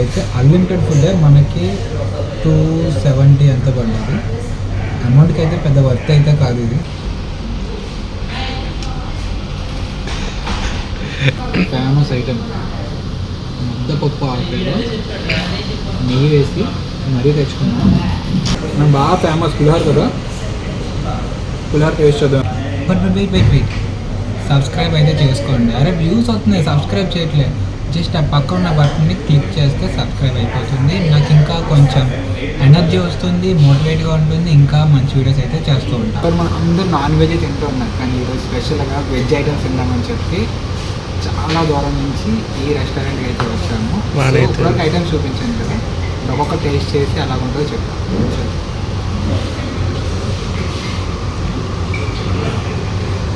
అయితే unlimited food మనకి two seventy ఎంత పడ్డది అమౌంట్కి అయితే పెద్ద వర్త్ అయితే కాదు ఇది. ఫేమస్ ఐటమ్ ముద్దపప్పు ఆకులో నెయ్యి వేసి మరీ తెచ్చుకున్నాం మనం బాగా ఫేమస్ పులిహోర కదా? పులిహోర టేస్ట్ చూద్దాం. But wait wait wait subscribe అయితే చేసుకోండి. అరే వ్యూస్ వస్తున్నాయి. సబ్స్క్రైబ్ చేయట్లేదు జస్ట్ ఆ పక్క ఉన్న బటన్ని క్లిక్ చేస్తే సబ్స్క్రైబ్ అయిపోతుంది. నాకు ఇంకా కొంచెం ఎనర్జీ వస్తుంది మోటివేట్గా ఉంటుంది ఇంకా మంచి వీడియోస్ అయితే చేస్తూ ఉంటాం. మనం అందరూ నాన్ వెజ్ తింటూ ఉన్నారు. కానీ ఈరోజు స్పెషల్గా వెజ్ ఐటమ్స్ తిందామని చెప్పి చాలా దూరం నుంచి ఈ రెస్టారెంట్కి అయితే వచ్చాము. ఇప్పుడు ఐటమ్స్ చూపించాను కదా. ఒక్కొక్క టేస్ట్ చేసి ఎలా ఉంటుందో చెప్తాను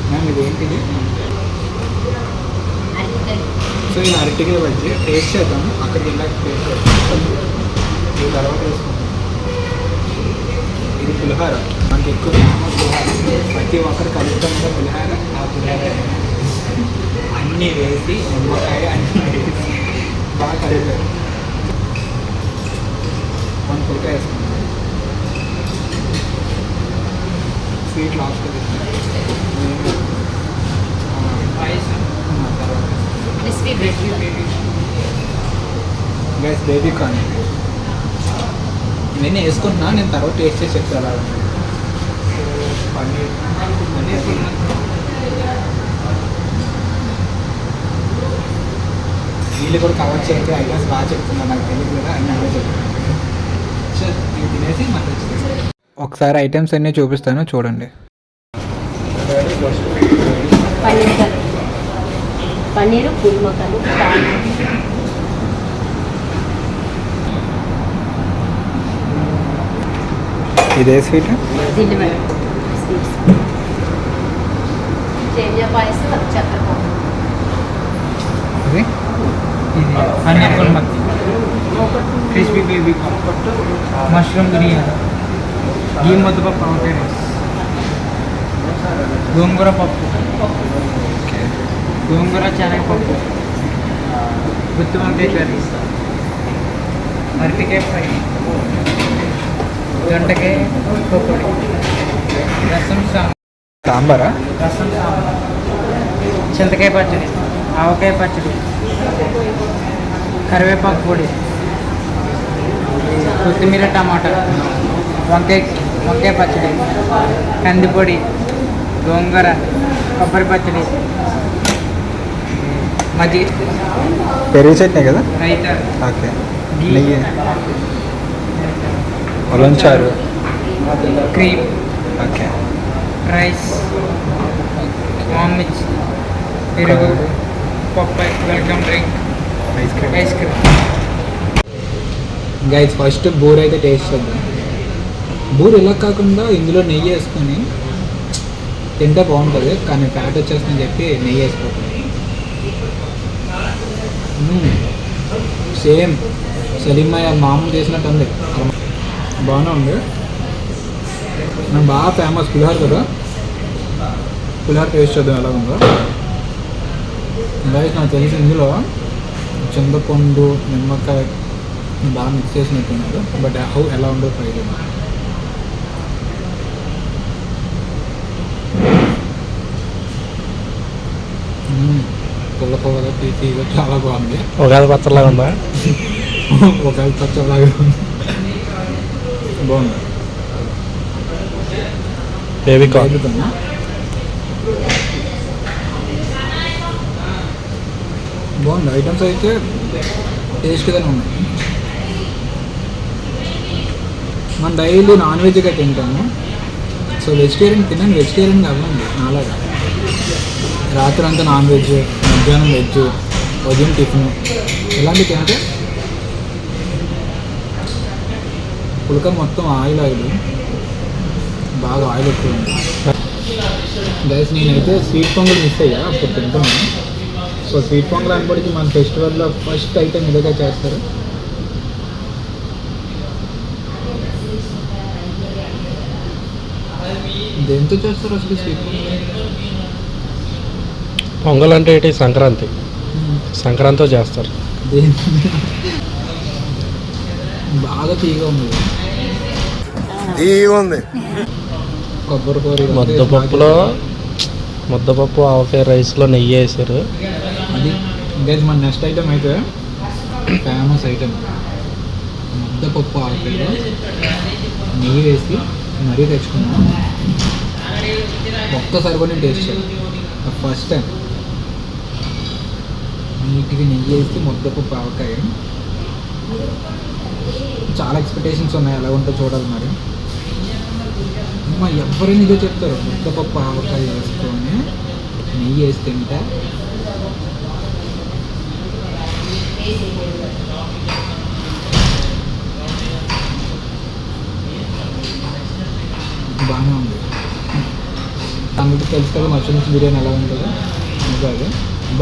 మ్యామ్ ఇది ఏంటిది నేను ఇది వచ్చి టేస్ట్ చేద్దాం అక్కడికి వెళ్ళాక టేస్ట్ చేద్దాం ఈ తర్వాత వేసుకుంటాం ఇది పులిహార. మనకి ఎక్కువ ఫేమస్ పులిహార ప్రతి ఒక్కరు కలుపుతాం కదా పులిహార ఆ పులిహార అన్నీ వేసి నిమ్మకాయ అన్నీ వేసి బాగా కలిపారు మన పులికాయ వేసుకుంటాం స్వీట్ లాస్ట్లో తర్వాత crispy bread guys baby corn ఇవన్నీ వేసుకుంటున్నా నేను తర్వాత టేస్ట్ చేసి చెప్తాను అలా పన్నీర్. పన్నీర్ వీళ్ళు కూడా కవర్ చేయండి ఐడియాస్ బాగా చెప్తున్నా నాకు తెలియదు కదా అన్నీ అదే చెప్తాను సరే, ఇవి తినేసి మళ్ళీ ఒకసారి ఐటమ్స్ అన్నీ చూపిస్తాను చూడండి. పన్నీర్ పన్నీరు పూల్ మక్కలు ఇదే స్వీట్ దిల్లి స్వీట్స్ సేమియా పాయసం చక్కెర పాయసం ఇది ఇది paneer కొలమత్తి crispy baby mushroom biryani ghee muddapappu avakaya rice గోంగూర పప్పు గోంగూర శనగపప్పు గుత్తి వంకాయ కర్రీ అరటికాయ ఫ్రై దొండకాయ పకోడీ రసం సాంబార్. సాంబారా? రసం సాంబార్. చింతకాయ పచ్చడి ఆవకాయ పచ్చడి కరివేపాకు పొడి కొత్తిమీర టమాటా వంకాయ వంకాయ పచ్చడి కంది పొడి గోంగూర కొబ్బరి పచ్చడి మజ్జిగ. పెరుగు చట్నీ కదా? రైతా. ఓకే. నెయ్యి. ఒలంచారు క్రీమ్. ఓకే. రైస్. మామిర్చి పెరుగు. Popeye welcome drink. Ice cream. Ice cream. Guys first బూర్ అయితే టేస్ట్ చేద్దాం. బూర్ ఇలా కాకుండా ఇందులో నెయ్యి వేసుకొని తింటే బాగుంటుంది కానీ ఫ్యాట్ వచ్చేస్తుందని చెప్పి నెయ్యి వేసుకోవాలి సేమ్. సలీమయ్య మామూలు చేసినట్టు ఉంది. బాగానే ఉంది. నాకు బాగా ఫేమస్ పులిహోర కదా? పులిహోర టేస్ట్ చేద్దాం ఎలా ఉందో గైస్ నాకు తెలిసి ఇందులో చింతపండు నిమ్మకాయ బాగా మిక్స్ చేసినట్టున్నారు. బట్ హౌ ఎలా ఉందో ట్రై చేద్దాం. పుల్ల పుల్లగా తీపిగా చాలా బాగుంది. ఉగాది పచ్చడిలాగా ఉందా? ఒక పచ్చలాగా ఉంది. బాగుంది. బాగుంటుందా? బాగుంది. ఐటమ్స్ అయితే టేస్ట్గానే ఉన్నాయి. మనం డైలీ నాన్ వెజ్గా తింటాము. సో వెజిటేరియన్ తిన్నాను వెజిటేరియన్ అవ్వండి నాలాగా రాత్రి అంతా నాన్ వెజ్ మధ్యాహ్నం వెజ్ ఉదయం టిఫిన్ ఇలాంటివి తింటే పులక మొత్తం ఆయిల్ ఆయిల్. బాగా ఆయిల్ ఎక్కువ గైస్ నేనైతే స్వీట్ పొంగల్ మిస్ అయ్యా అప్పుడు తింటున్నాను సో స్వీట్ పొంగల్ అనుకోడికి మన ఫెస్టివల్లో ఫస్ట్ ఐటెం ఇదిగా చేస్తారు. దేంతో చేస్తారు అసలు స్వీట్ పొంగల్? పొంగల్ అంటే ఏంటి? సంక్రాంతి. సంక్రాంతితో చేస్తారు. బాగా తీగా ఉంది. ఉంది. ముద్దపప్పులో ముద్దపప్పు ఆవకాయ రైస్లో నెయ్యి వేసారు. అది ఇంకా మన నెక్స్ట్ ఐటమ్ అయితే ఫేమస్ ఐటమ్ ముద్దపప్పు ఆవకాయలో నెయ్యి వేసి మరీ తెచ్చుకున్నాం ఒక్కసారి కూడా నేను టేస్ట్ చేయాలి ఫస్ట్ టైం నీట్గా నెయ్యి వేసి ముద్దపప్పు ఆవకాయ. చాలా ఎక్స్పెక్టేషన్స్ ఉన్నాయి. ఎలా ఉంటుందో చూడాలి మరి. మా ఎవరైనా ఇదే చెప్తారు? ముద్దపప్పు ఆవకాయ వేసుకొని నెయ్యి వేసి తింటే? బాగానే ఉంది. అందరికీ తెలుసు కదా మష్రూమ్స్ బిర్యానీ ఎలా ఉంటుందో. ఇంకా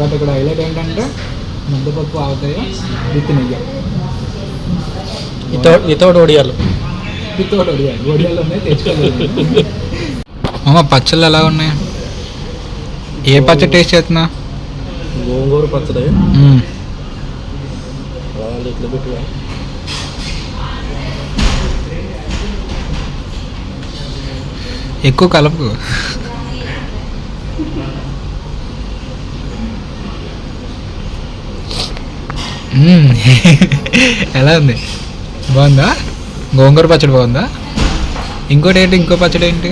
బట్ ఇక్కడ హైలైట్ ఏంటంటే ముద్దపప్పు ఆవకాయ విత్ నెయ్యి. ఇతో ఇతోటి ఒడియాలు. వితౌట్ ఒడియాలు ఒడియాలు ఉన్నాయి తెచ్చుకోలేదు అమ్మ పచ్చళ్ళు ఎలా ఉన్నాయి? ఏ పచ్చడి టేస్ట్ చేస్తున్నా? గోంగూర పచ్చడి. అలా ఇట్లా పెట్టుగా ఎక్కువ కలుపు. ఎలా ఉంది? బాగుందా? గోంగూర పచ్చడి బాగుందా? ఇంకోటి ఏంటి ఇంకో పచ్చడి ఏంటి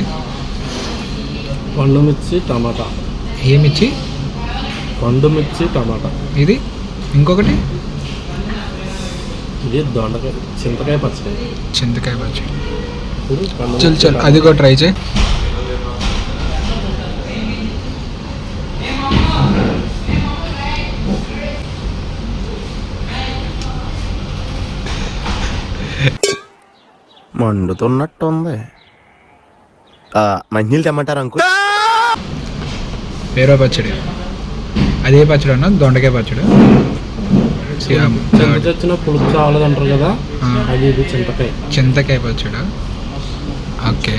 పండు మిర్చి టమాటా. ఏమిచ్చి పండు మిర్చి టమాటా. ఇది? ఇంకొకటి? ఇది దొండకాయ చింతకాయ పచ్చడి. చింతకాయ పచ్చడి. చల్ చల్. అది కూడా ట్రై చేయి. మండుతున్నట్టుంది. ఆ, మంచినీళ్ళు తెమ్మంటారు అంకుల్? వేరే పచ్చడి. అదే పచ్చడి అన్న దొండకాయ పచ్చడి. తెచ్చిన పులుపు చావలేదంటారు కదా ఆ. అది ఇది చింతకాయ. చింతకాయ పచ్చడి? ఓకే.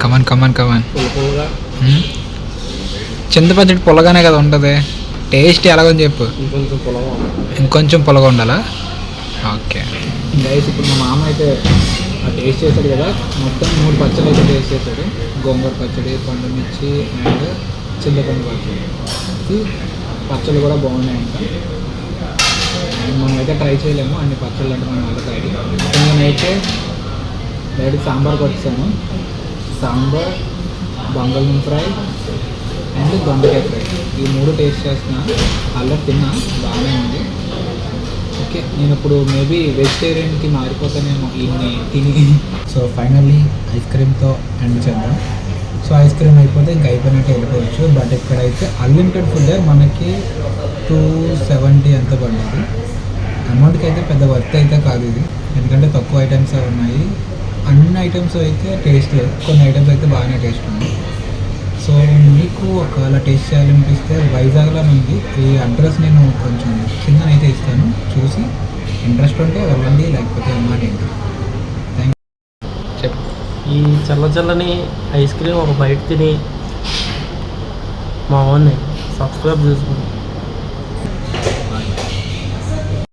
కమాన్ కమాన్ కమాన్ చింత పచ్చడి పుల్లగానే కదా ఉంటుంది. టేస్ట్ ఎలాగని చెప్పు. ఇంకొంచెం పొలగా ఉండాలా. ఓకే గైస్ ఇప్పుడు మా మామ అయితే ఆ టేస్ట్ చేశాడు కదా. మొత్తం మూడు పచ్చళ్ళు అయితే టేస్ట్ చేశాడు గోంగూర పచ్చడి పండు మిర్చి అండ్ చింతపండు పచ్చడి. పచ్చళ్ళు కూడా బాగున్నాయంట. మనం అయితే ట్రై చేయలేము. అన్ని పచ్చళ్ళు అంటే మనం ట్రై నేనైతే డైరెక్ట్ సాంబార్ కొట్టాను సాంబార్ బంగాళదుంప ఫ్రై అండ్ దొండకాయ ఫ్రై. ఈ మూడు టేస్ట్ చేసిన అలా తిన్నా బాగానే ఉంది. ఓకే నేను ఇప్పుడు మేబీ వెజిటేరియన్కి మారిపోతానేమో ఇన్ని తిని. సో ఫైనల్లీ ఐస్ క్రీమ్తో ఎండ్ చేద్దాం. సో ఐస్ క్రీమ్ అయిపోతే ఇంకా అయిపోయినట్టు వెళ్ళిపోవచ్చు. బట్ ఇక్కడైతే అన్లిమిటెడ్ ఫుడ్ మనకి టూ సెవెంటీ ఎంత పడింది అమౌంట్కి అయితే పెద్ద వర్త్ అయితే కాదు ఇది. ఎందుకంటే తక్కువ ఐటమ్స్ ఉన్నాయి. అన్ని ఐటమ్స్ అయితే టేస్ట్ లేదు. కొన్ని ఐటమ్స్ అయితే బాగానే టేస్ట్ ఉంది సో మీకు ఒకవేళ టేస్ట్ చేయాలనిపిస్తే వైజాగ్లో ఉంది ఈ అడ్రస్ నేను కొంచెం కిందనైతే ఇస్తాను. చూసి ఇంట్రెస్ట్ ఉంటే వెళ్ళండి లేకపోతే మానేయండి థ్యాంక్ చెప్పు. ఈ చల్ల చల్లని ఐస్ క్రీమ్ ఒక బయట తిని మా వాడిని సబ్స్క్రైబ్ చేసుకోండి